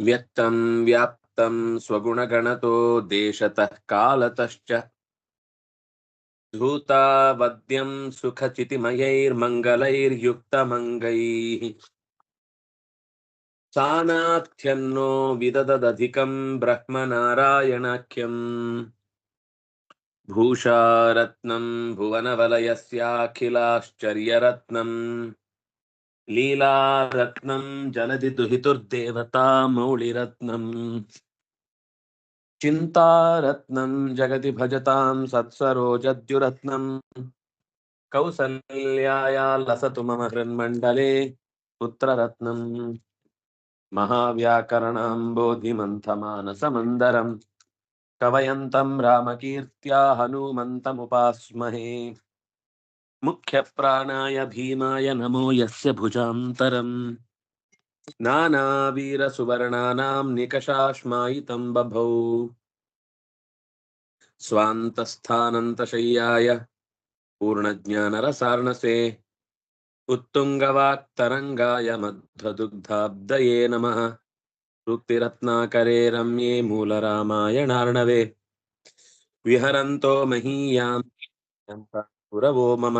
व्यक्तं व्याप्तं स्वगुणगणतो देशतः कालतश्च। धूतावद्यं सुखचितिमयैर्मङ्गलैर्युक्तमङ्गैः। सानाथ्यन्नो विदददधिकं ब्रह्मनारायणाख्यम्। भूषारत्नं भुवनवलयस्याखिलाश्चर्यरत्नम्। लीलारत्नं जलधि दुहितुर्देवता मौलिरत्नम् चिन्तारत्नं जगति भजतां सत्सरोजद्युरत्नम् कौसल्याया लसतु मम हृन्मण्डले पुत्ररत्नम् महाव्याकरणाम्बोधिमन्थमानसमन्दरम् कवयन्तं रामकीर्त्या हनूमन्तमुपास्महे। मुख्यप्राणाय भीमाय नमो यस्य भुजान्तरम्। नानावीरसुवर्णानां निकषाश्मायितं बभौ। स्वान्तस्थानन्तशय्याय पूर्णज्ञानरसार्णसे उत्तुङ्गवाक्तरङ्गाय मध्वदुग्धाब्दये नमः। सूक्तिरत्नाकरे रम्ये मूलरामायणार्णवे विहरन्तो महीयां पुरवो मम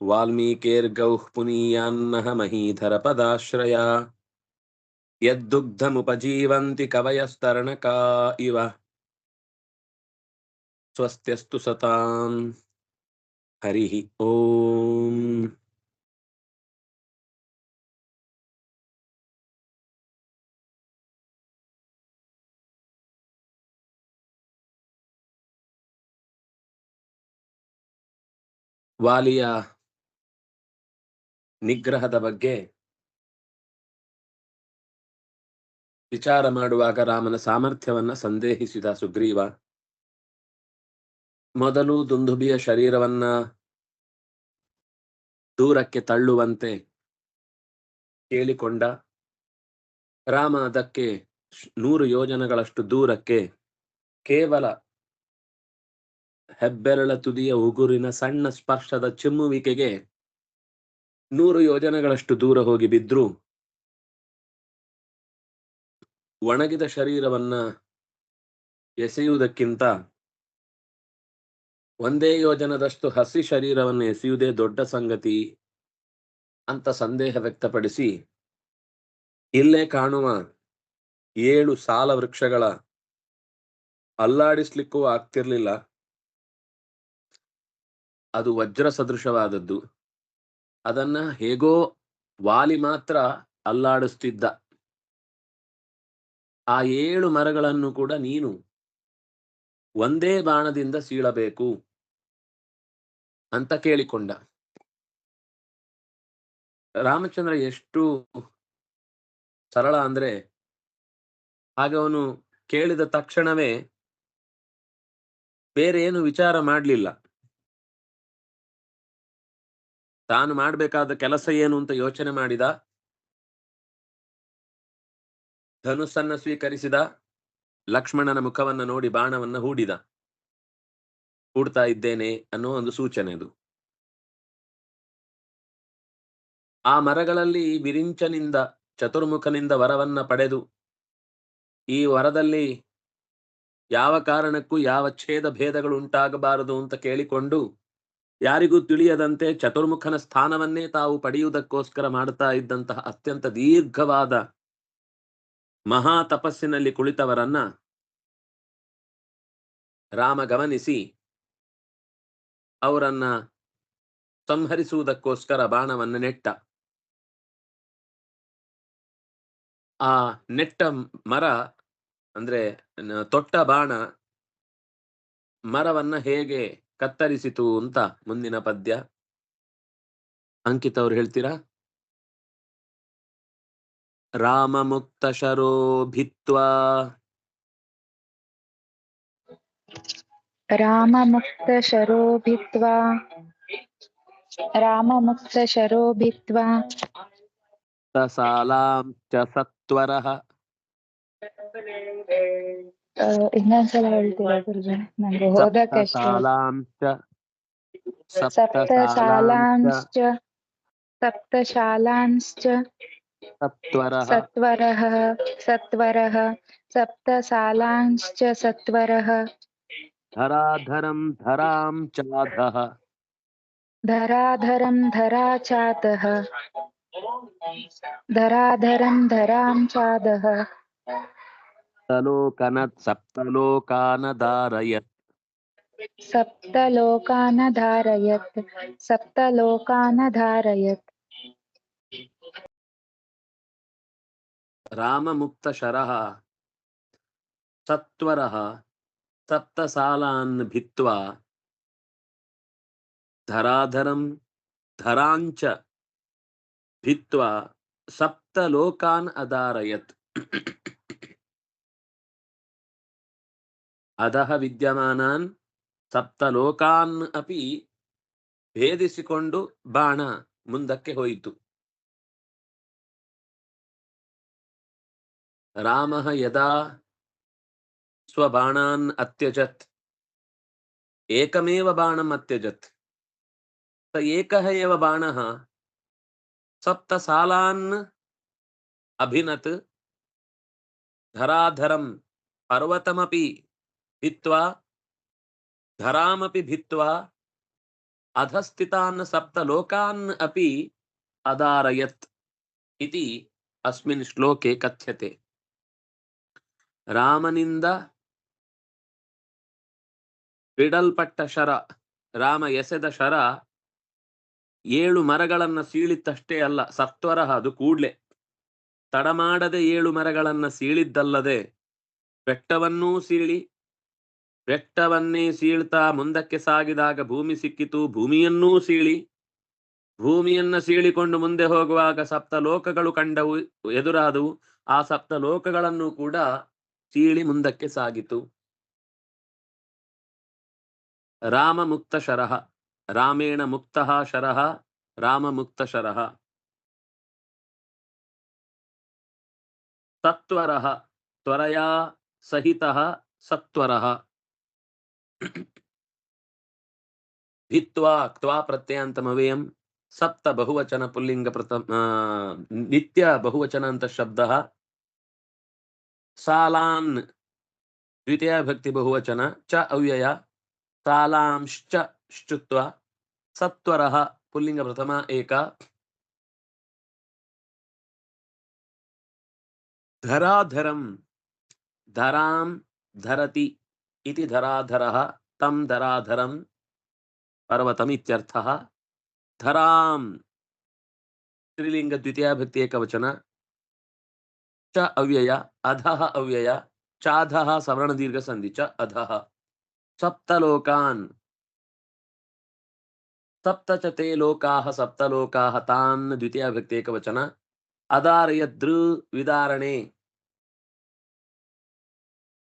वाल्मीकिर्गौः पुनीयान्नः महीधरपदाश्रया यद्दुग्धमुपजीवन्ति कवयस्तरणका इव स्वस्त्यस्तु सताम् हरिः ॐ ವಾಲಿಯ ನಿಗ್ರಹದ ಬಗ್ಗೆ ವಿಚಾರ ಮಾಡುವಾಗ ರಾಮನ ಸಾಮರ್ಥ್ಯವನ್ನ ಸಂದೇಹಿಸಿದ ಸುಗ್ರೀವ, ಮೊದಲು ದುಂದುಬಿಯ ಶರೀರವನ್ನ ದೂರಕ್ಕೆ ತಳ್ಳುವಂತೆ ಕೇಳಿಕೊಂಡ. ರಾಮ ಅದಕ್ಕೆ ನೂರು ಯೋಜನಗಳಷ್ಟು ದೂರಕ್ಕೆ ಕೇವಲ ಹೆಬ್ಬೆರಳ ತುದಿಯ ಉಗುರಿನ ಸಣ್ಣ ಸ್ಪರ್ಶದ ಚಿಮ್ಮುವಿಕೆಗೆ ನೂರು ಯೋಜನೆಗಳಷ್ಟು ದೂರ ಹೋಗಿ ಬಿದ್ರು. ಒಣಗಿದ ಶರೀರವನ್ನ ಎಸೆಯುವುದಕ್ಕಿಂತ ಒಂದೇ ಯೋಜನದಷ್ಟು ಹಸಿ ಶರೀರವನ್ನು ಎಸೆಯುವುದೇ ದೊಡ್ಡ ಸಂಗತಿ ಅಂತ ಸಂದೇಹ ವ್ಯಕ್ತಪಡಿಸಿ, ಇಲ್ಲೇ ಕಾಣುವ ಏಳು ಸಾಲ ವೃಕ್ಷಗಳ ಅಲ್ಲಾಡಿಸ್ಲಿಕ್ಕೂ ಆಗ್ತಿರ್ಲಿಲ್ಲ. ಅದು ವಜ್ರ ಸದೃಶವಾದದ್ದು ಅದನ್ನ ಹೇಗೋ ವಾಲಿ ಮಾತ್ರ ಅಲ್ಲಾಡಿಸ್ತಿದ್ದ. ಆ ಏಳು ಮರಗಳನ್ನು ಕೂಡ ನೀನು ಒಂದೇ ಬಾಣದಿಂದ ಸೀಳಬೇಕು ಅಂತ ಕೇಳಿಕೊಂಡ. ರಾಮಚಂದ್ರ ಎಷ್ಟು ಸರಳ ಅಂದ್ರೆ ಹಾಗೆ ಅವನು ಕೇಳಿದ ತಕ್ಷಣವೇ ಬೇರೆ ಏನು ವಿಚಾರ ಮಾಡಲಿಲ್ಲ. ತಾನು ಮಾಡಬೇಕಾದ ಕೆಲಸ ಏನು ಅಂತ ಯೋಚನೆ ಮಾಡಿದ? ಧನುಸ್ಸನ್ನ ಸ್ವೀಕರಿಸಿದ? ಲಕ್ಷ್ಮಣನ ಮುಖವನ್ನ ನೋಡಿ ಬಾಣವನ್ನ ಹೂಡಿದ? ಹೂಡ್ತಾ ಇದ್ದೇನೆ ಅನ್ನೋ ಒಂದು ಸೂಚನೆ ಅದು. ಆ ಮರಗಳಲ್ಲಿ ವಿರಿಂಚನಿಂದ, ಚತುರ್ಮುಖನಿಂದ ವರವನ್ನ ಪಡೆದು, ಈ ವರದಲ್ಲಿ ಯಾವ ಕಾರಣಕ್ಕೂ ಯಾವ ಛೇದ ಭೇದಗಳು ಉಂಟಾಗಬಾರದು ಅಂತ ಕೇಳಿಕೊಂಡು ಯಾರಿಗೂ ತಿಳಿಯದಂತೆ ಚತುರ್ಮುಖನ ಸ್ಥಾನವನ್ನೇ ತಾವು ಪಡೆಯುವುದಕ್ಕೋಸ್ಕರ ಮಾಡ್ತಾ ಇದ್ದಂತಹ ಅತ್ಯಂತ ದೀರ್ಘವಾದ ಮಹಾ ತಪಸ್ಸಿನಲ್ಲಿ ಕುಳಿತವರನ್ನ ರಾಮ ಗಮನಿಸಿ ಅವರನ್ನ ಸಂಹರಿಸುವುದಕ್ಕೋಸ್ಕರ ಬಾಣವನ್ನು ನೆಟ್ಟ. ಆ ನೆಟ್ಟ ಮರ ಅಂದ್ರೆ ತೊಟ್ಟ ಬಾಣ ಮರವನ್ನ ಹೇಗೆ ಕತ್ತರಿಸಿತು ಅಂತ ಮುಂದಿನ ಪದ್ಯ ಅಂಕಿತ ಅವರು ಹೇಳ್ತೀರಾ ರಾಮ ಮುಕ್ತ ಶರೋ ಭಿತ್ವ ರಾಮ ಮುಕ್ತ ಶರೋ ಭಿತ್ವ ರಾಮ ಮುಕ್ತ ಶರೋ ಭಿತ್ವ ಸಾಲಾಂ ಚ ಸತ್ವರಃ إنا سلعلت رجلا من بهودك الشر सप्तशालांश्च सप्तशालांश्च सप्तशालांश्च सप्तशालांश्च सत्वरः सत्वरः सत्वरः सप्तशालांश्च सत्वरः धराधरं धरां चाधः सप्तलोकन सप्तलोकान धारयत् सप्तलोकान धारयत् सप्तलोकान धारयत् राममुक्तशरः सत्वरः सप्तसालान् भित्त्वा धराधरं धराञ्च भित्त्वा सप्तलोकान् अधारयत् అధహ విద్యమానాన్ సప్తలోకాన్ అపి ಭೇದಿಸಿಕೊಂಡು ಬಾಣ ಮುಂದಕ್ಕೆ ಹೋಯಿತು ರಾಮ ಯದಾ ಸ್ವಬಾಣಾನ್ ಅತ್ಯಜತ್ ಏಕಮೇವ ಬಾಣಂ ಅತ್ಯಜತ್ ಸ ಏಕಃ ಏವ ಬಾಣಃ ಸಪ್ತ ಸಾಲಾನ್ ಅಭಿನತ್ ಧರಾಧರಂ ಪರ್ವತಮಪಿ ಭಿತ್ವಾ धरामपि भित्त्वा अधस्थितान् सप्तलोकान् अपि अदारयत् इति अस्मिन् श्लोके कथ्यते ರಾಮನಿಂದ ಬಿಡಲ್ಪಟ್ಟ ಶರ ರಾಮ ಎಸೆದ ಶರ ಏಳು ಮರಗಳನ್ನ ಸೀಳಿತ್ತಷ್ಟೇ ಅಲ್ಲ ಸತ್ವರಹ ಅದು ಕೂಡ್ಲೆ ತಡಮಾಡದೆ ಏಳು ಮರಗಳನ್ನ ಸೀಳಿದ್ದಲ್ಲದೆ ಬೆಟ್ಟವನ್ನೂ ಸೀಳಿ ಬೆಟ್ಟವನ್ನೇ ಸೀಳ್ತಾ ಮುಂದಕ್ಕೆ ಸಾಗಿದಾಗ ಭೂಮಿ ಸಿಕ್ಕಿತು, ಭೂಮಿಯನ್ನೂ ಸೀಳಿ. ಭೂಮಿಯನ್ನ ಸೀಳಿಕೊಂಡು ಮುಂದೆ ಹೋಗುವಾಗ ಸಪ್ತ ಲೋಕಗಳು ಕಂಡವು, ಎದುರಾದವು. ಆ ಸಪ್ತ ಲೋಕಗಳನ್ನು ಕೂಡ ಸೀಳಿ ಮುಂದಕ್ಕೆ ಸಾಗಿತು. ರಾಮ ಮುಕ್ತ ಶರಹ, ರಾಮೇಣ ಮುಕ್ತ ಶರಹ ರಾಮ ಮುಕ್ತ ಶರಹ. ಸತ್ವರಃ ತ್ವರಯಾ ಸಹಿತ ಸತ್ವರಃ भित्त्वा क्त्वा प्रत्ययान्तमव्ययम् सप्त बहुवचन पुल्लिङ्ग प्रथम नित्य बहुवचनान्तः शब्दः। सालान् द्वितीया भक्ति बहुवचन, च अव्यय। सालांश्च श्चुत्वा सत्वरः पुल्लिङ्ग प्रथमा एका। धराधरं धरां धरति इति धराधरः तं धराधरं पर्वतम् इत्यर्थः धरां स्त्रीलिङ्ग द्वितीया भक्ति एकवचन च अव्यय, अधः अव्यय, चाधः सवर्णदीर्घसन्धि, च अधः। सप्तलोकान्। सप्त च ते लोकाः सप्तलोकाः तान् द्वितीया भक्ति एकवचन अदारयदृ विदारणे।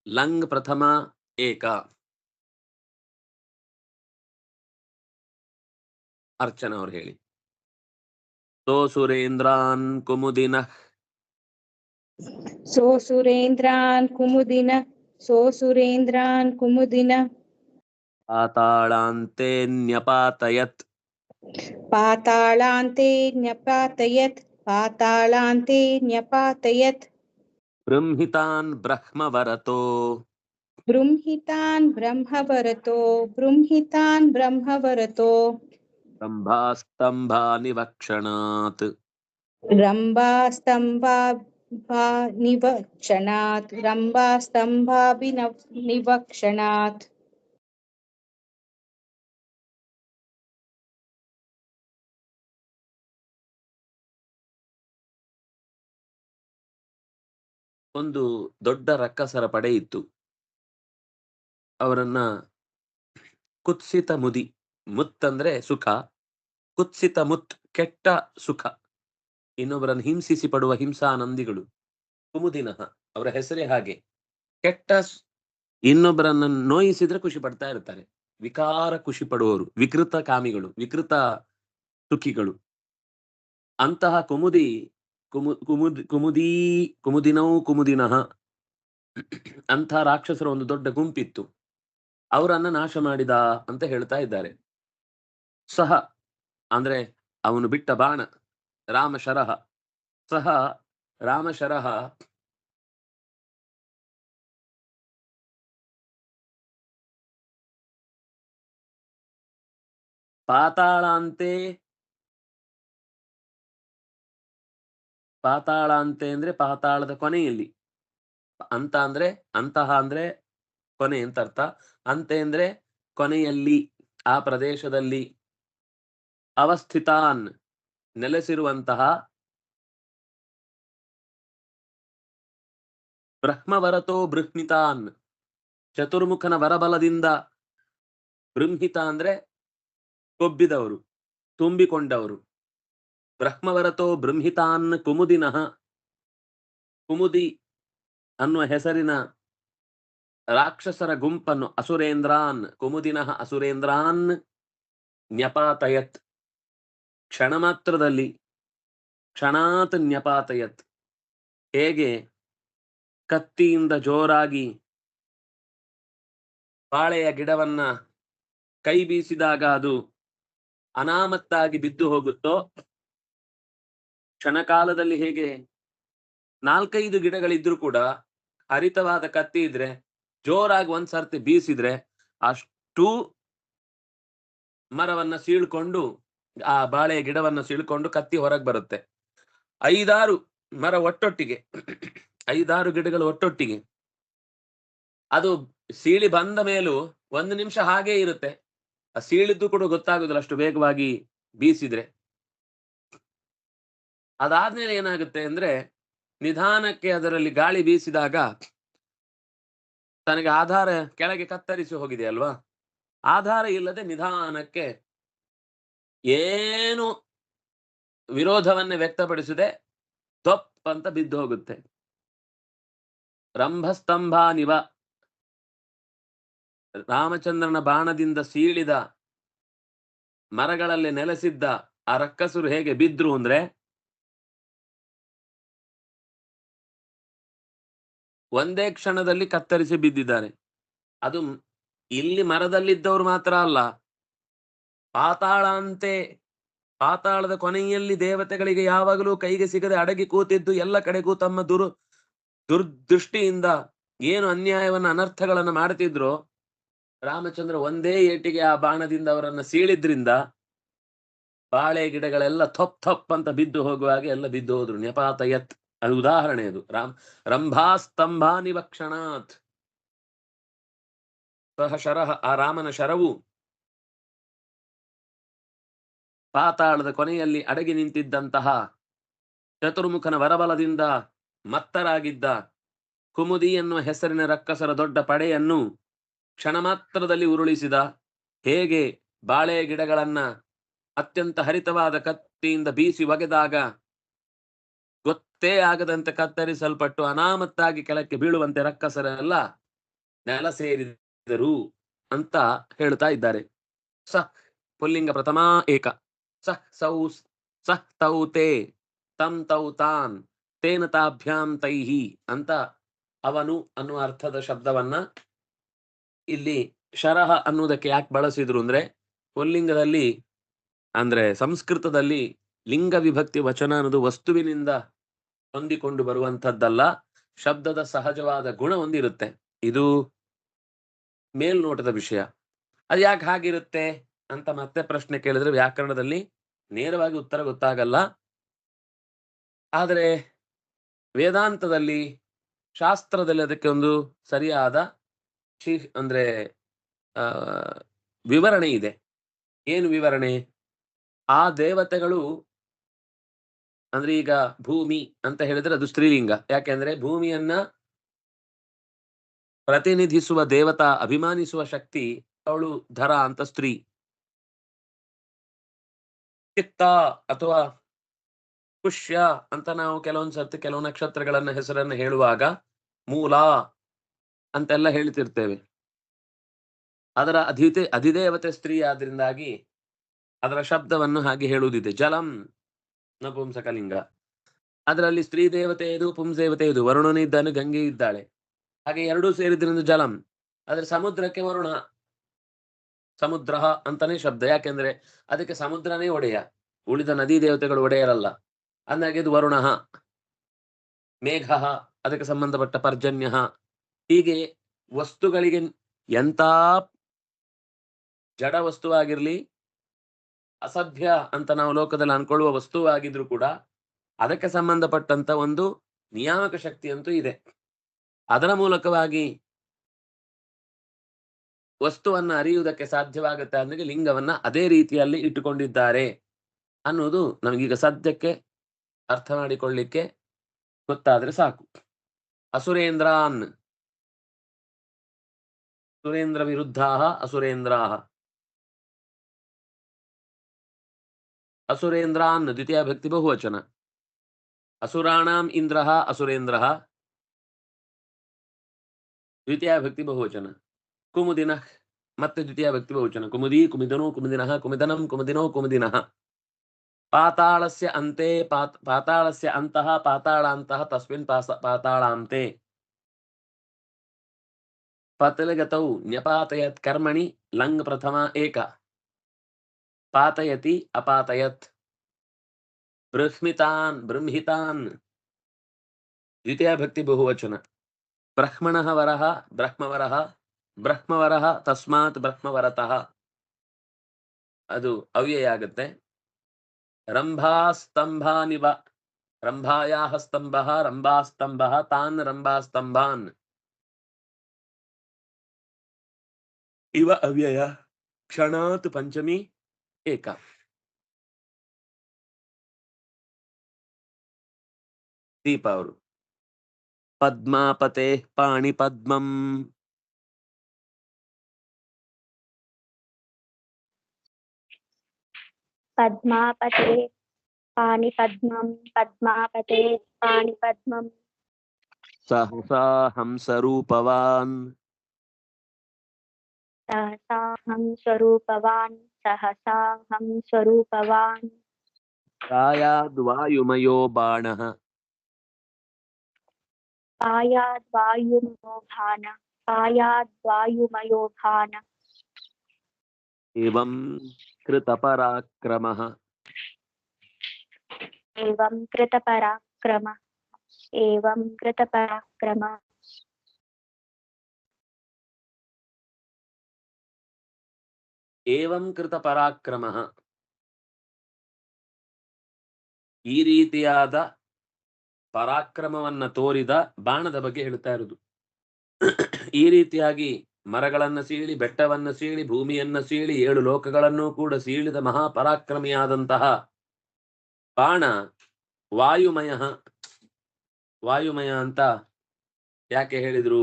लङ् प्रथमा। एका हाँ। अर्चना और हेली। सो सुरेन्द्रान कुमुदीन। सो सुरेन्द्रान कुमुदीन। सो सुरेन्द्रान कुमुदीन। पातालांते न्यपातयत पातालांते न्यपातयत पातालांते न्यपातयत ब्रह्मितान ब्रह्मवरतो। ಬೃಂಹಿತಾನ್ ಬ್ರಹ್ಮವರತೋ ಬೃಂಹಿತಾನ್ ಬ್ರಹ್ಮವರತೋ ಸ್ತಂಭಾಸ್ತಂಭಾನಿವಕ್ಷಣಾತ್ ರಂಭಾಸ್ತಂಭಾನಿವಕ್ಷಣಾತ್ ರಂಭಾಸ್ತಂಭಾಭಿನಿವಕ್ಷಣಾತ್ ಒಂದು ದೊಡ್ಡ ರಕ್ಕಸರ ಪಡೆ ಇತ್ತು. ಅವರನ್ನ ಕುತ್ಸಿತ ಮುದಿ, ಮುತ್ ಅಂದ್ರೆ ಸುಖ, ಕುತ್ಸಿತ ಮುತ್ ಕೆಟ್ಟ ಸುಖ. ಇನ್ನೊಬ್ಬರನ್ನು ಹಿಂಸಿಸಿ ಪಡುವ ಹಿಂಸಾನಂದಿಗಳು. ಕುಮುದಿನಃ, ಅವರ ಹೆಸರೇ ಹಾಗೆ. ಕೆಟ್ಟ ಇನ್ನೊಬ್ಬರನ್ನ ನೋಯಿಸಿದ್ರೆ ಖುಷಿ ಪಡ್ತಾ ಇರ್ತಾರೆ. ವಿಕಾರ ಖುಷಿ ಪಡುವವರು, ವಿಕೃತ ಕಾಮಿಗಳು, ವಿಕೃತ ಸುಖಿಗಳು. ಅಂತಹ ಕುಮುದಿ, ಕುಮು, ಕುಮುದ್, ಕುಮುದೀ, ಕುಮುದಿನೌ ಕುಮುದಿನಃ ಅಂತಹ ರಾಕ್ಷಸರ ಒಂದು ದೊಡ್ಡ ಗುಂಪಿತ್ತು. ಅವರನ್ನ ನಾಶ ಮಾಡಿದ ಅಂತ ಹೇಳ್ತಾ ಇದ್ದಾರೆ. ಸಹ, ಅಂದ್ರೆ ಅವನು ಬಿಟ್ಟ ಬಾಣ, ರಾಮ ಶರಹ. ಸಹ ರಾಮಶರಹ ಪಾತಾಳಾಂತೆ ಪಾತಾಳಾಂತೆ ಅಂದ್ರೆ ಪಾತಾಳದ ಕೊನೆಯಲ್ಲಿ. ಅಂತ ಅಂದ್ರೆ ಅಂತಹ ಅಂದ್ರೆ ಕೊನೆ ಅಂತ ಅರ್ಥ? ಅಂತೆ ಅಂದ್ರೆ ಕೊನೆಯಲ್ಲಿ ಆ ಪ್ರದೇಶದಲ್ಲಿ ಅವಸ್ಥಿತಾನ್ ನೆಲೆಸಿರುವಂತಹ ಬ್ರಹ್ಮವರತೋ ಬೃಹ್ಮಿತಾನ್ ಚತುರ್ಮುಖನ ವರಬಲದಿಂದ ಬೃಂಹಿತ ಅಂದ್ರೆ ಕೊಬ್ಬಿದವರು, ತುಂಬಿಕೊಂಡವರು. ಬ್ರಹ್ಮವರತೋ ಬೃಂಹಿತಾನ್ ಕುಮುದಿನಃ ಕುಮುದಿ ಅನ್ನುವ ಹೆಸರಿನ ರಾಕ್ಷಸರ ಗುಂಪನ್ನು ಅಸುರೇಂದ್ರಾನ್, ಕುಮುದಿನ ಅಸುರೇಂದ್ರಾನ್ ನ್ಯಪಾತಯತ್. ಕ್ಷಣ ಮಾತ್ರದಲ್ಲಿ ಕ್ಷಣಾತ್ ನ್ಯಪಾತಯತ್. ಹೇಗೆ? ಕತ್ತಿಯಿಂದ ಜೋರಾಗಿ ಬಾಳೆಯ ಗಿಡವನ್ನ ಕೈ ಬೀಸಿದಾಗ ಅದು ಅನಾಮತ್ತಾಗಿ ಬಿದ್ದು ಹೋಗುತ್ತೋ? ಕ್ಷಣಕಾಲದಲ್ಲಿ ಹೇಗೆ? ನಾಲ್ಕೈದು ಗಿಡಗಳಿದ್ರು ಕೂಡ ಹರಿತವಾದ ಕತ್ತಿ ಇದ್ರೆ ಜೋರಾಗಿ ಒಂದ್ ಸರ್ತಿ ಬೀಸಿದ್ರೆ ಅಷ್ಟು ಮರವನ್ನ ಸೀಳ್ಕೊಂಡು, ಆ ಬಾಳೆ ಗಿಡವನ್ನ ಸೀಳ್ಕೊಂಡು ಕತ್ತಿ ಹೊರಗೆ ಬರುತ್ತೆ. ಐದಾರು ಮರ ಒಟ್ಟೊಟ್ಟಿಗೆ, ಐದಾರು ಗಿಡಗಳು ಒಟ್ಟೊಟ್ಟಿಗೆ, ಅದು ಸೀಳಿ ಬಂದ ಮೇಲೂ ಒಂದು ನಿಮಿಷ ಹಾಗೇ ಇರುತ್ತೆ. ಆ ಸೀಳಿದ್ದು ಕೂಡ ಗೊತ್ತಾಗುದಿಲ್ಲ ಅಷ್ಟು ವೇಗವಾಗಿ ಬೀಸಿದ್ರೆ. ಅದಾದ್ಮೇಲೆ ಏನಾಗುತ್ತೆ ಅಂದ್ರೆ ನಿಧಾನಕ್ಕೆ ಅದರಲ್ಲಿ ಗಾಳಿ ಬೀಸಿದಾಗ ತನಗೆ ಆಧಾರ ಕೆಳಗೆ ಕತ್ತರಿಸಿ ಹೋಗಿದೆ ಅಲ್ವಾ? ಆಧಾರ ಇಲ್ಲದೆ ನಿಧಾನಕ್ಕೆ ಏನು ವಿರೋಧವನ್ನೇ ವ್ಯಕ್ತಪಡಿಸದೆ ತೊಪ್ ಅಂತ ಬಿದ್ದು ಹೋಗುತ್ತೆ. ರಂಭಸ್ತಂಭ ನಿವ ರಾಮಚಂದ್ರನ ಬಾಣದಿಂದ ಸೀಳಿದ ಮರಗಳಲ್ಲಿ ನೆಲೆಸಿದ್ದ ಆ ರಕ್ಕಸರು ಹೇಗೆ ಬಿದ್ರು ಅಂದ್ರೆ ಒಂದೇ ಕ್ಷಣದಲ್ಲಿ ಕತ್ತರಿಸಿ ಬಿದ್ದಿದ್ದಾರೆ. ಅದು ಇಲ್ಲಿ ಮರದಲ್ಲಿದ್ದವರು ಮಾತ್ರ ಅಲ್ಲ. ಪಾತಾಳ ಅಂತೆ. ಪಾತಾಳದ ಕೊನೆಯಲ್ಲಿ ದೇವತೆಗಳಿಗೆ ಯಾವಾಗಲೂ ಕೈಗೆ ಸಿಗದೆ ಅಡಗಿ ಕೂತಿದ್ದು ಎಲ್ಲ ಕಡೆಗೂ ತಮ್ಮ ದುರು, ದುರ್ದೃಷ್ಟಿಯಿಂದ ಏನು ಅನ್ಯಾಯವನ್ನ, ಅನರ್ಥಗಳನ್ನ ಮಾಡ್ತಿದ್ರು, ರಾಮಚಂದ್ರ ಒಂದೇ ಏಟಿಗೆ ಆ ಬಾಣದಿಂದ ಅವರನ್ನ ಸೀಳಿದ್ರಿಂದ ಬಾಳೆ ಗಿಡಗಳೆಲ್ಲ ಥೊಪ್ ಥೊಪ್ ಅಂತ ಬಿದ್ದು ಹೋಗುವಾಗ ಎಲ್ಲ ಬಿದ್ದು ಹೋದ್ರು. ನೆಪಾತ ಯತ್. ಅದು ಉದಾಹರಣೆ ಅದು. ರಾಮ್ ರಂಭಾಸ್ತಂಭಾ ನಿವಕ್ಷಣಾತ್ ಸಹ ಶರಹ, ಆ ರಾಮನ ಶರವು. ಪಾತಾಳದ ಕೊನೆಯಲ್ಲಿ ಅಡಗಿ ನಿಂತಿದ್ದಂತಹ ಚತುರ್ಮುಖನ ವರಬಲದಿಂದ ಮತ್ತರಾಗಿದ್ದ ಕುಮುದಿ ಎನ್ನುವ ಹೆಸರಿನ ರಕ್ಕಸರ ದೊಡ್ಡ ಪಡೆಯನ್ನು ಕ್ಷಣ ಮಾತ್ರದಲ್ಲಿ ಉರುಳಿಸಿದ ಹೇಗೆ ಬಾಳೆ ಗಿಡಗಳನ್ನ ಅತ್ಯಂತ ಹರಿತವಾದ ಕತ್ತಿಯಿಂದ ಬೀಸಿ ಒಗೆದಾಗ ಗೊತ್ತೇ ಆಗದಂತೆ ಕತ್ತರಿಸಲ್ಪಟ್ಟು ಅನಾಮತ್ತಾಗಿ ಕೆಳಕ್ಕೆ ಬೀಳುವಂತೆ ರಕ್ಕಸರೆಲ್ಲ ನೆಲ ಸೇರಿದರು ಅಂತ ಹೇಳ್ತಾ ಇದ್ದಾರೆ. ಸ ಪುಲ್ಲಿಂಗ ಪ್ರಥಮ ಏಕ. ಸಹ್ ಸೌ ಸಹ್ ತೌ ತೇ ತಂ ತೌ ತಾನ್ ತೇನ ತಾಭ್ಯಾಂ ತೈಹಿ ಅಂತ ಅವನು ಅನ್ನುವ ಅರ್ಥದ ಶಬ್ದವನ್ನ ಇಲ್ಲಿ ಶರಹ ಅನ್ನುವುದಕ್ಕೆ ಯಾಕೆ ಬಳಸಿದ್ರು ಅಂದ್ರೆ ಪುಲ್ಲಿಂಗದಲ್ಲಿ ಅಂದ್ರೆ ಸಂಸ್ಕೃತದಲ್ಲಿ ಲಿಂಗ ವಿಭಕ್ತಿ ವಚನ ಅನ್ನೋದು ವಸ್ತುವಿನಿಂದ ಹೊಂದಿಕೊಂಡು ಬರುವಂತದ್ದಲ್ಲ ಶಬ್ದದ ಸಹಜವಾದ ಗುಣ ಹೊಂದಿರುತ್ತೆ. ಇದು ಮೇಲ್ನೋಟದ ವಿಷಯ. ಅದು ಯಾಕೆ ಹಾಗಿರುತ್ತೆ ಅಂತ ಮತ್ತೆ ಪ್ರಶ್ನೆ ಕೇಳಿದ್ರೆ ವ್ಯಾಕರಣದಲ್ಲಿ ನೇರವಾಗಿ ಉತ್ತರ ಗೊತ್ತಾಗಲ್ಲ. ಆದರೆ ವೇದಾಂತದಲ್ಲಿ, ಶಾಸ್ತ್ರದಲ್ಲಿ ಅದಕ್ಕೆ ಒಂದು ಸರಿಯಾದ ಶಿ- ಅಂದ್ರೆ ವಿವರಣೆ ಇದೆ. ಏನು ವಿವರಣೆ? ಆ ದೇವತೆಗಳು ಅಂದ್ರೆ ಈಗ ಭೂಮಿ ಅಂತ ಹೇಳಿದ್ರೆ ಅದು ಸ್ತ್ರೀಲಿಂಗ. ಯಾಕೆಂದ್ರೆ ಭೂಮಿಯನ್ನ ಪ್ರತಿನಿಧಿಸುವ ದೇವತಾ, ಅಭಿಮಾನಿಸುವ ಶಕ್ತಿ ಅವಳು ಧರ ಅಂತ ಸ್ತ್ರೀ. ಚಿತ್ತ ಅಥವಾ ಪುಷ್ಯ ಅಂತ ನಾವು ಕೆಲವೊಂದ್ ಸರ್ತಿ ಕೆಲವು ನಕ್ಷತ್ರಗಳನ್ನ ಹೆಸರನ್ನ ಹೇಳುವಾಗ ಮೂಲ ಅಂತೆಲ್ಲ ಹೇಳ್ತಿರ್ತೇವೆ. ಅದರ ಅಧಿತೆ, ಅಧಿದೇವತೆ ಸ್ತ್ರೀ ಆದ್ರಿಂದಾಗಿ ಅದರ ಶಬ್ದವನ್ನು ಹಾಗೆ ಹೇಳುವುದಿದೆ. ಜಲಂ ನಪುಂಸಕಲಿಂಗ ಅದರಲ್ಲಿ ಸ್ತ್ರೀ ದೇವತೆ ಇದು ಪುಂಸೇವತೆ ಇದು ವರುಣನೇ ಇದ್ದಾನೆ, ಗಂಗೆ ಇದ್ದಾಳೆ. ಹಾಗೆ ಎರಡೂ ಸೇರಿದ್ರಿಂದ ಜಲಂ. ಆದ್ರೆ ಸಮುದ್ರಕ್ಕೆ ವರುಣ. ಸಮುದ್ರ ಅಂತಾನೆ ಶಬ್ದ. ಯಾಕೆಂದ್ರೆ ಅದಕ್ಕೆ ಸಮುದ್ರನೇ ಒಡೆಯ. ಉಳಿದ ನದಿ ದೇವತೆಗಳು ಒಡೆಯರಲ್ಲ. ಅಂದಾಗೆ ಇದು ವರುಣ ಮೇಘ ಅದಕ್ಕೆ ಸಂಬಂಧಪಟ್ಟ ಪರ್ಜನ್ಯ ಹೀಗೆ ವಸ್ತುಗಳಿಗೆ ಎಂತ ಜಡ ವಸ್ತುವಾಗಿರ್ಲಿ ಅಸಭ್ಯ ಅಂತ ನಾವು ಲೋಕದಲ್ಲಿ ಅನ್ಕೊಳ್ಳುವ ವಸ್ತುವಾಗಿದ್ರು ಕೂಡ ಅದಕ್ಕೆ ಸಂಬಂಧಪಟ್ಟಂತ ಒಂದು ನಿಯಾಮಕ ಶಕ್ತಿ ಅಂತೂ ಇದೆ. ಅದರ ಮೂಲಕವಾಗಿ ವಸ್ತುವನ್ನ ಅರಿಯುವುದಕ್ಕೆ ಸಾಧ್ಯವಾಗುತ್ತೆ ಅಂದ್ರೆ ಲಿಂಗವನ್ನ ಅದೇ ರೀತಿಯಲ್ಲಿ ಇಟ್ಟುಕೊಂಡಿದ್ದಾರೆ ಅನ್ನೋದು ನಮಗೀಗ ಸದ್ಯಕ್ಕೆ ಅರ್ಥ ಮಾಡಿಕೊಳ್ಳಿಕ್ಕೆ ಗೊತ್ತಾದ್ರೆ ಸಾಕು. ಅಸುರೇಂದ್ರಾನ್. ಸುರೇಂದ್ರ ವಿರುದ್ಧ ಅಸುರೇಂದ್ರಾ ಅಸುರೇಂದ್ರಾನ್ ದ್ವಿತೀಯ ಭಕ್ತಿ ಬಹುವಚನ ಅಸುರಾಣಾಂ ಇಂದ್ರ ಅಸುರೇಂದ್ರ ದ್ವಿತೀಯ ಭಕ್ತಿ ಬಹುವಚನ ಕುಮುದಿನ ಮತ್ತೆ ದ್ವಿತೀಯ ಭಕ್ತಿ ಬಹುವಚನ ಕುಮುದಿ ಕುಮಿದನು ಕುಮುದಿನಃ ಕುಮಿದನಂ ಕುಮುದಿನೋ ಕುಮುದಿನಃ ಪಾತಾಳಸ್ಯ ಅಂತೆ ಪಾತ್ ಪಾತಾಳಸ್ಯ ಅಂತಃ ಪಾತಾಳಾಂತಃ ತಸ್ಮಿನ್ ಪಾಸ ಪಾತಾಳಾಂತೆ ಪತಲಗತೌ ನ್ಯಪಾತಯತ್ ಕರ್ಮಣಿ ಲಂಗ್ ಪ್ರಥಮ ಏಕ ಪಾತಯತಿ ಅಪಾತಯತ್ ಬೃಹ್ಮಿತಾನ್ ಬೃಂಹಿತಾನ್ ದ್ವಿತೀಯ ಭಕ್ತಿ ಬಹುವಚನ ಬ್ರಹ್ಮಣಃ ವರಃ ಬ್ರಹ್ಮವರಃ ಬ್ರಹ್ಮವರಃ ತಸ್ಮಾತ್ ಬ್ರಹ್ಮವರತಃ ಅದು ಅವ್ಯಯ ಆಗುತ್ತೆ ರಂಭಾಸ್ತಂಭಾನಿವ ರಂಭಾಯಾಹ ಸ್ತಂಭ ರಂಭಾಸ್ತಂಭ, ತಾನ್ ರಂಭಾಸ್ತಂಭಾನ್. ಇವ ಅವ್ಯಯ, ಕ್ಷಣಾತ್ ಪಂಚಮಿ एका दीपावर। पद्मापते पाणिपद्मम्। पद्मापते पाणिपद्मं पद्मापते पाणिपद्मम्। सहसा हंसरूपवान्। सहसा हंसरूपवान्। सहसाहं स्वरूपवान्। कायाद्वायुमयो बाणः। कायाद्वायुमयो भान कायाद्वायुमयो भान। एवं कृतपराक्रमः। एवं कृतपराक्रम एवं कृतपराक्रमः। ಏವಂ ಕೃತ ಪರಾಕ್ರಮ ಈ ರೀತಿಯಾದ ಪರಾಕ್ರಮವನ್ನ ತೋರಿದ ಬಾಣದ ಬಗ್ಗೆ ಹೇಳ್ತಾ ಇರುವುದು ಈ ರೀತಿಯಾಗಿ ಮರಗಳನ್ನ ಸೀಳಿ, ಬೆಟ್ಟವನ್ನ ಸೀಳಿ, ಭೂಮಿಯನ್ನ ಸೀಳಿ, ಏಳು ಲೋಕಗಳನ್ನು ಕೂಡ ಸೀಳಿದ ಮಹಾಪರಾಕ್ರಮಿಯಾದಂತಹ ಬಾಣ ವಾಯುಮಯ. ವಾಯುಮಯ ಅಂತ ಯಾಕೆ ಹೇಳಿದ್ರು?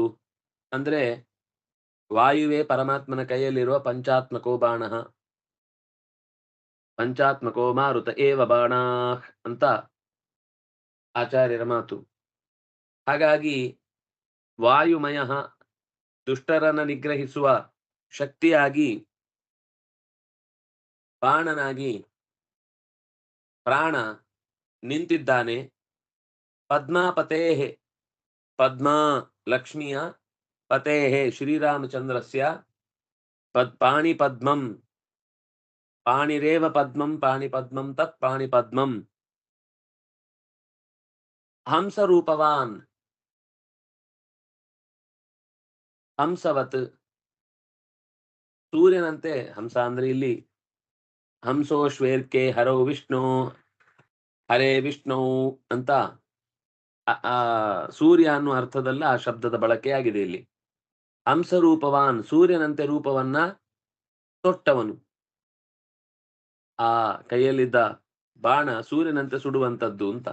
ಅಂದ್ರೆ ವಾಯುವೇ ಪರಮಾತ್ಮನ ಕೈಯಲ್ಲಿರುವ ಪಂಚಾತ್ಮಕೋ ಬಾಣ. ಪಂಚಾತ್ಮಕೋ ಮಾರುತ ಏವ ಬಾಣ ಅಂತ ಆಚಾರ್ಯರ ಮಾತು. ಹಾಗಾಗಿ ವಾಯುಮಯ ದುಷ್ಟರನ್ನ ನಿಗ್ರಹಿಸುವ ಶಕ್ತಿಯಾಗಿ ಬಾಣನಾಗಿ ಪ್ರಾಣ ನಿಂತಿದ್ದಾನೆ. ಪದ್ಮಾಪತೇ ಪದ್ಮಾ ಲಕ್ಷ್ಮಿಯ ಪತೇ ಶ್ರೀರಾಮಚಂದ್ರಸ್ಯ ಪದ್ ಪಾಣಿಪದ್ಮಂ ಪಾಣಿರೇವ ಪದ್ಮಂ ಪಾಣಿಪದ್ಮಂ ತತ್ ಪಾಣಿಪದ್ಮಂ ಹಂಸರೂಪವಾನ್ ಹಂಸವತ್ ಸೂರ್ಯನಂತೆ ಹಂಸ ಅಂದ್ರೆ ಇಲ್ಲಿ ಹಂಸೋ ಶ್ವೇರ್ಕೆ ಹರೋ ವಿಷ್ಣು ಹರೇ ವಿಷ್ಣು ಅಂತ ಆ, ಸೂರ್ಯ ಅನ್ನುವ ಅರ್ಥದಲ್ಲ ಆ ಶಬ್ದದ ಬಳಕೆಯಾಗಿದೆ ಇಲ್ಲಿ. ಹಂಸರೂಪವಾನ್ ಸೂರ್ಯನಂತೆ ರೂಪವನ್ನ ತೊಟ್ಟವನು. ಆ ಕೈಯಲ್ಲಿದ್ದ ಬಾಣ ಸೂರ್ಯನಂತೆ ಸುಡುವಂತದ್ದು ಅಂತ.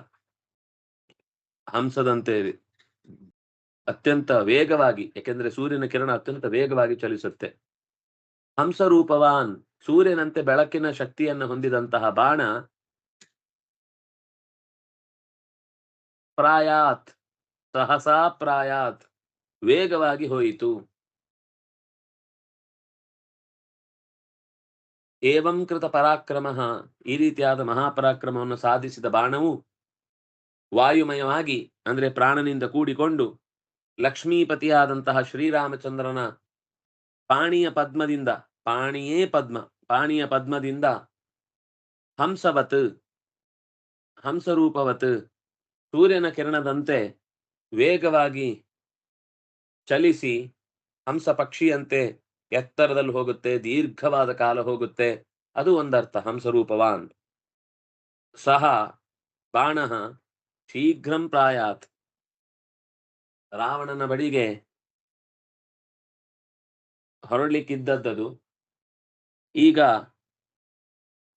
ಹಂಸದಂತೆ ಅತ್ಯಂತ ವೇಗವಾಗಿ ಯಾಕೆಂದ್ರೆ ಸೂರ್ಯನ ಕಿರಣ ಅತ್ಯಂತ ವೇಗವಾಗಿ ಚಲಿಸುತ್ತೆ. ಹಂಸರೂಪವಾನ್, ಸೂರ್ಯನಂತೆ ಬೆಳಕಿನ ಶಕ್ತಿಯನ್ನು ಹೊಂದಿದಂತಹ ಬಾಣ ಪ್ರಾಯಾತ್, ಸಹಸಾ ಪ್ರಾಯಾತ್. ವೇಗವಾಗಿ ಹೋಯಿತು. ಏವಂ ಕೃತ ಪರಾಕ್ರಮ. ಈ ರೀತಿಯಾದ ಮಹಾಪರಾಕ್ರಮವನ್ನು ಸಾಧಿಸಿದ ಬಾಣವು ವಾಯುಮಯವಾಗಿ, ಅಂದ್ರೆ ಪ್ರಾಣನಿಂದ ಕೂಡಿಕೊಂಡು, ಲಕ್ಷ್ಮೀಪತಿಯಾದಂತಹ ಶ್ರೀರಾಮಚಂದ್ರನ ಪಾಣಿಯ ಪದ್ಮದಿಂದ, ಪಾಣಿಯೇ ಪದ್ಮ, ಪಾಣಿಯ ಪದ್ಮದಿಂದ ಹಂಸವತ್, ಹಂಸರೂಪವತ್, ಸೂರ್ಯನ ಕಿರಣದಂತೆ ವೇಗವಾಗಿ ಚಲಿಸಿ ಹಂಸ ಪಕ್ಷಿಯಂತೆ ಎತ್ತರದಲ್ಲಿ ಹೋಗುತ್ತೆ, ದೀರ್ಘವಾದ ಕಾಲ ಹೋಗುತ್ತೆ. ಅದು ಒಂದರ್ಥ, ಹಂಸರೂಪವಾನ್. ಸಹ ಬಾಣ ಶೀಘ್ರಂ ಪ್ರಾಯಾತ್. ರಾವಣನ ಬಳಿಗೆ ಹೊರಡ್ಲಿಕ್ಕಿದ್ದದ್ದು ಈಗ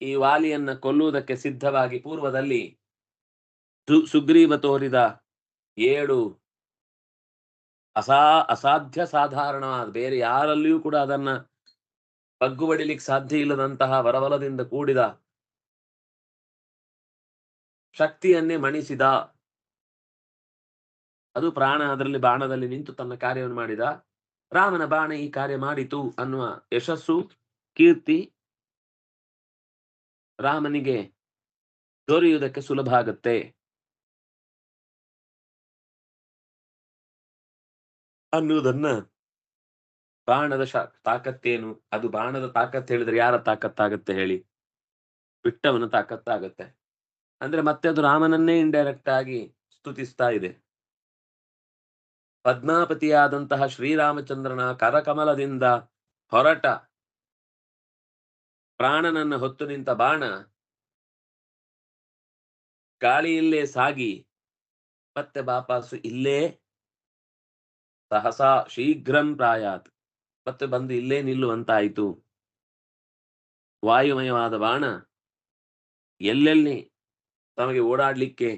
ಈ ವಾಲಿಯನ್ನ ಕೊಲ್ಲುವುದಕ್ಕೆ ಸಿದ್ಧವಾಗಿ ಪೂರ್ವದಲ್ಲಿ ಸುಗ್ರೀವ ತೋರಿದ ಏಳು ಅಸಾ ಅಸಾಧ್ಯ ಸಾಧಾರಣವಾದ ಬೇರೆ ಯಾರಲ್ಲಿಯೂ ಕೂಡ ಅದನ್ನ ಬಗ್ಗು ಬಡಿಲಿಕ್ಕೆ ಸಾಧ್ಯ ಇಲ್ಲದಂತಹ ವರವಲದಿಂದ ಕೂಡಿದ ಶಕ್ತಿಯನ್ನೇ ಮಣಿಸಿದ ಅದು ಪ್ರಾಣ ಅದರಲ್ಲಿ ಬಾಣದಲ್ಲಿ ನಿಂತು ತನ್ನ ಕಾರ್ಯವನ್ನು ಮಾಡಿದ. ರಾಮನ ಬಾಣ ಈ ಕಾರ್ಯ ಮಾಡಿತು ಅನ್ನುವ ಯಶಸ್ಸು, ಕೀರ್ತಿ ರಾಮನಿಗೆ ದೊರೆಯುವುದಕ್ಕೆ ಸುಲಭ ಆಗತ್ತೆ. ಅನ್ನುವುದನ್ನ ಬಾಣದ ಶ, ತಾಕತ್ತೇನು? ಅದು ಬಾಣದ ತಾಕತ್ ಹೇಳಿದ್ರೆ ಯಾರ ತಾಕತ್ತಾಗತ್ತೆ ಹೇಳಿ? ಬಿಟ್ಟವನ ತಾಕತ್ತಾಗತ್ತೆ. ಅಂದ್ರೆ ಮತ್ತೆ ಅದು ರಾಮನನ್ನೇ ಇಂಡೈರೆಕ್ಟ್ ಆಗಿ ಸ್ತುತಿಸ್ತಾ ಇದೆ. ಪದ್ಮಾಪತಿಯಾದಂತಹ ಶ್ರೀರಾಮಚಂದ್ರನ ಕರಕಮಲದಿಂದ ಹೊರಟ ಪ್ರಾಣನನ್ನ ಹೊತ್ತು ನಿಂತ ಬಾಣ ಗಾಳಿಯಲ್ಲೇ ಸಾಗಿ, ಮತ್ತೆ ಬಾಪಾಸು ಇಲ್ಲೇ ಸಹಸಾ ಶೀಘ್ರಂ ಪ್ರಾಯಾತ್. ಮತ್ತೆ ಬಂದು ಇಲ್ಲೇ ನಿಲ್ಲುವಂತಾಯಿತು. ವಾಯುಮಯವಾದ ಬಾಣ ಎಲ್ಲೆಲ್ಲಿ ತಮಗೆ ಓಡಾಡ್ಲಿಕ್ಕೆ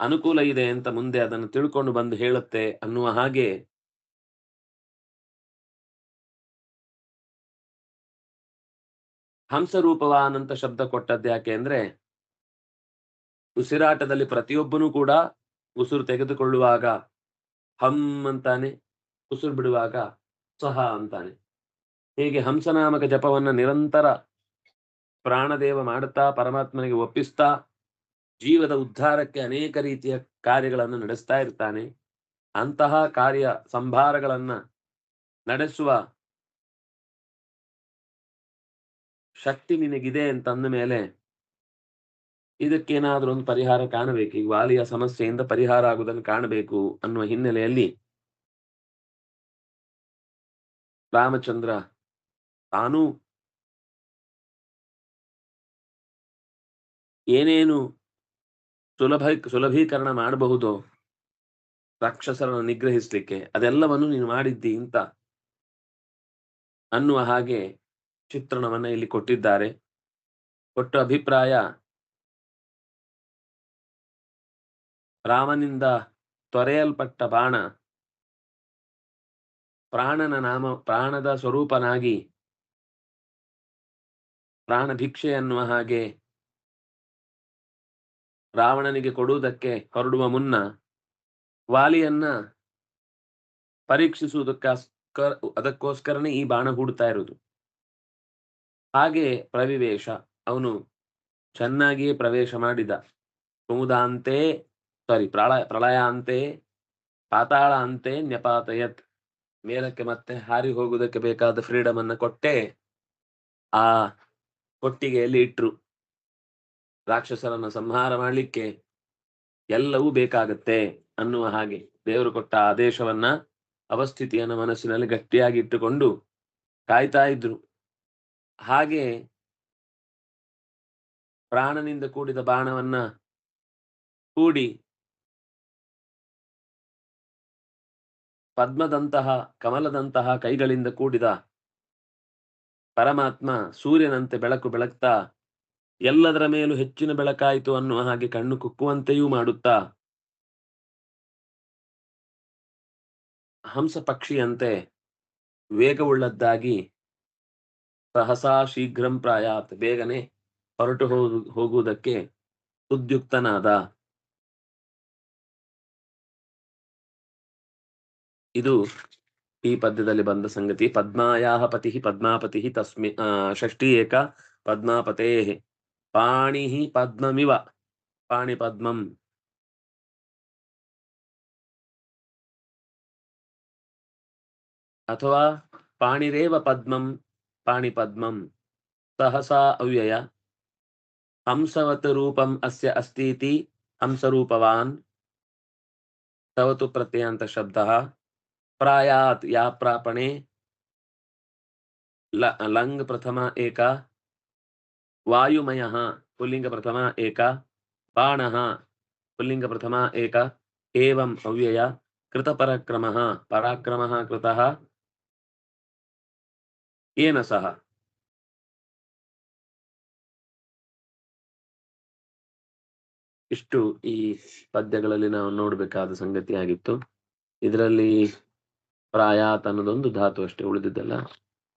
ಅನುಕೂಲ ಇದೆ ಅಂತ ಮುಂದೆ ಅದನ್ನು ತಿಳ್ಕೊಂಡು ಬಂದು ಹೇಳುತ್ತೆ ಅನ್ನುವ ಹಾಗೆ ಹಂಸರೂಪವಾನಂತ ಶಬ್ದ ಕೊಟ್ಟದ್ದು ಯಾಕೆ ಅಂದ್ರೆ ಉಸಿರಾಟದಲ್ಲಿ ಪ್ರತಿಯೊಬ್ಬನೂ ಕೂಡ ಉಸಿರು ತೆಗೆದುಕೊಳ್ಳುವಾಗ ಹಮ್ ಅಂತಾನೆ, ಉಸಿರು ಬಿಡುವಾಗ ಸಹ ಅಂತಾನೆ. ಹೀಗೆ ಹಂಸನಾಮಕ ಜಪವನ್ನ ನಿರಂತರ ಪ್ರಾಣದೇವ ಮಾಡುತ್ತಾ, ಪರಮಾತ್ಮನಿಗೆ ಒಪ್ಪಿಸ್ತಾ, ಜೀವದ ಉದ್ಧಾರಕ್ಕೆ ಅನೇಕ ರೀತಿಯ ಕಾರ್ಯಗಳನ್ನು ನಡೆಸ್ತಾ ಇರ್ತಾನೆ. ಅಂತಹ ಕಾರ್ಯ ಸಂಭಾರಗಳನ್ನ ನಡೆಸುವ ಶಕ್ತಿ ನಿನಗಿದೆ ಅಂತಂದ ಮೇಲೆ ಇದಕ್ಕೇನಾದ್ರೂ ಒಂದು ಪರಿಹಾರ ಕಾಣಬೇಕು. ಈ ವಾಲಿಯ ಸಮಸ್ಯೆಯಿಂದ ಪರಿಹಾರ ಆಗುವುದನ್ನು ಕಾಣಬೇಕು ಅನ್ನುವ ಹಿನ್ನೆಲೆಯಲ್ಲಿ ರಾಮಚಂದ್ರ ತಾನು ಏನೇನು ಸುಲಭ, ಸುಲಭೀಕರಣ ಮಾಡಬಹುದೋ ರಾಕ್ಷಸರನ್ನು ನಿಗ್ರಹಿಸಲಿಕ್ಕೆ ಅದೆಲ್ಲವನ್ನು ನೀನು ಮಾಡಿದ್ದಿ ಅಂತ ಅನ್ನುವ ಹಾಗೆ ಚಿತ್ರಣವನ್ನ ಇಲ್ಲಿ ಕೊಟ್ಟಿದ್ದಾರೆ. ಕೊಟ್ಟ ಅಭಿಪ್ರಾಯ ರಾಮನಿಂದ ತೊರೆಯಲ್ಪಟ್ಟ ಬಾಣ. ಪ್ರಾಣನ ನಾಮ, ಪ್ರಾಣದ ಸ್ವರೂಪನಾಗಿ ಪ್ರಾಣ ಭಿಕ್ಷೆ ಅನ್ನುವ ಹಾಗೆ ರಾವಣನಿಗೆ ಕೊಡುವುದಕ್ಕೆ ಹೊರಡುವ ಮುನ್ನ ವಾಲಿಯನ್ನ ಪರೀಕ್ಷಿಸುವುದಕ್ಕೋಸ್ಕರ, ಅದಕ್ಕೋಸ್ಕರನೇ ಈ ಬಾಣ ಹೂಡ್ತಾ ಇರುವುದು. ಹಾಗೆ ಪ್ರವಿವೇಶ, ಅವನು ಚೆನ್ನಾಗಿಯೇ ಪ್ರವೇಶ ಮಾಡಿದ. ಕುಮುದಾಂತೆ ಸಾರಿ ಪ್ರಳಯ ಪ್ರಳಯಾಂತೆ ಪಾತಾಳ ಅಂತೆ ನ್ಯಪಾತಯತ್. ಮೇಲಕ್ಕೆ ಮತ್ತೆ ಹಾರಿ ಹೋಗುವುದಕ್ಕೆ ಬೇಕಾದ ಫ್ರೀಡಮ್ ಅನ್ನ ಕೊಟ್ಟೆ. ಆ ಕೊಟ್ಟಿಗೆಯಲ್ಲಿ ಇಟ್ರು. ರಾಕ್ಷಸರನ್ನ ಸಂಹಾರ ಮಾಡಲಿಕ್ಕೆ ಎಲ್ಲವೂ ಬೇಕಾಗತ್ತೆ ಅನ್ನುವ ಹಾಗೆ ದೇವರು ಕೊಟ್ಟ ಆದೇಶವನ್ನ, ಅವಸ್ಥಿತಿಯನ್ನು ಮನಸ್ಸಿನಲ್ಲಿ ಗಟ್ಟಿಯಾಗಿ ಇಟ್ಟುಕೊಂಡು ಕಾಯ್ತಾ ಇದ್ರು. ಹಾಗೆ ಪ್ರಾಣನಿಂದ ಕೂಡಿದ ಬಾಣವನ್ನ ಕೂಡಿ ಪದ್ಮದಂತಹ, ಕಮಲದಂತಹ ಕೈಗಳಿಂದ ಕೂಡಿದ ಪರಮಾತ್ಮ ಸೂರ್ಯನಂತೆ ಬೆಳಕು ಬೆಳಗ್ತಾ ಎಲ್ಲದರ ಮೇಲೂ ಹೆಚ್ಚಿನ ಬೆಳಕಾಯಿತು ಅನ್ನುವ ಹಾಗೆ ಕಣ್ಣು ಕುಕ್ಕುವಂತೆಯೂ ಮಾಡುತ್ತಾ, ಹಂಸ ಪಕ್ಷಿಯಂತೆ ವೇಗವುಳ್ಳದ್ದಾಗಿ ಸಹಸಾ ಶೀಘ್ರಂ ಪ್ರಾಯಾತ್, ಬೇಗನೆ ಹೊರಟು ಹೋಗು, ಹೋಗುವುದಕ್ಕೆ ಉದ್ಯುಕ್ತನಾದ ಇದು ಈ ಪದ್ಯದಲ್ಲಿ ಬಂದ ಸಂಗತಿ. ಪದ್ಮಾಯಾಹ ಪತಿ ಪದ್ಮಾಪತಿ ತಸ್ಮಿ ಷಷ್ಠಿ ಏಕ ಪದ್ಮಾಪತೇ ಪಾಣಿ ಪದ್ಮಮಿವ. ಪಾಣಿ ಪದ್ಮಂ. ಅಥವಾ ಪಾಣಿರೇವ ಪದ್ಮಂ, ಪಾಣಿ ಪದ್ಮಂ. ಸಹಸಾ ಅವ್ಯಯ. ಹಂಸವತ್ ರೂಪಂ ಅಸ್ಯ ಅಸ್ತೀತಿ, ಹಂಸರೂಪವಾನ್. ತವತು ಪ್ರತ್ಯಯಂತ ಶಬ್ದಃ. प्रायात् या प्रापणे ल लङ् प्रथमा एका वायुमयः पुल्लिङ्गप्रथमा एका बाणः पुल्लिङ्गप्रथमा एका एवम् अव्यय कृतपराक्रमः पराक्रमः कृतः येन सह ಇಷ್ಟು ಈ ಪದ್ಯಗಳಲ್ಲಿ ನಾವು ನೋಡಬೇಕಾದ ಸಂಗತಿ ಆಗಿತ್ತು ಇದರಲ್ಲಿ ಪ್ರಾಯಾತ್ ಅನ್ನೋದೊಂದು ಧಾತು ಅಷ್ಟೇ ಉಳಿದಿದ್ದೆಲ್ಲ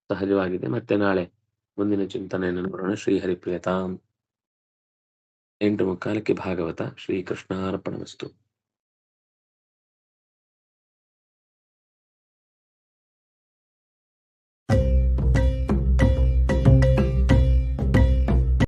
ಸಹಜವಾಗಿದೆ. ಮತ್ತೆ ನಾಳೆ ಮುಂದಿನ ಚಿಂತನೆಯನ್ನು ನೋಡೋಣ. ಶ್ರೀಹರಿಪ್ರಿಯತಾಂ. ಎಂಟು ಮುಕ್ಕಾಲಕ್ಕೆ ಭಾಗವತ. ಶ್ರೀಕೃಷ್ಣಾರ್ಪಣ ಕೃಷ್ಣಾರ್ಪಣಮಸ್ತು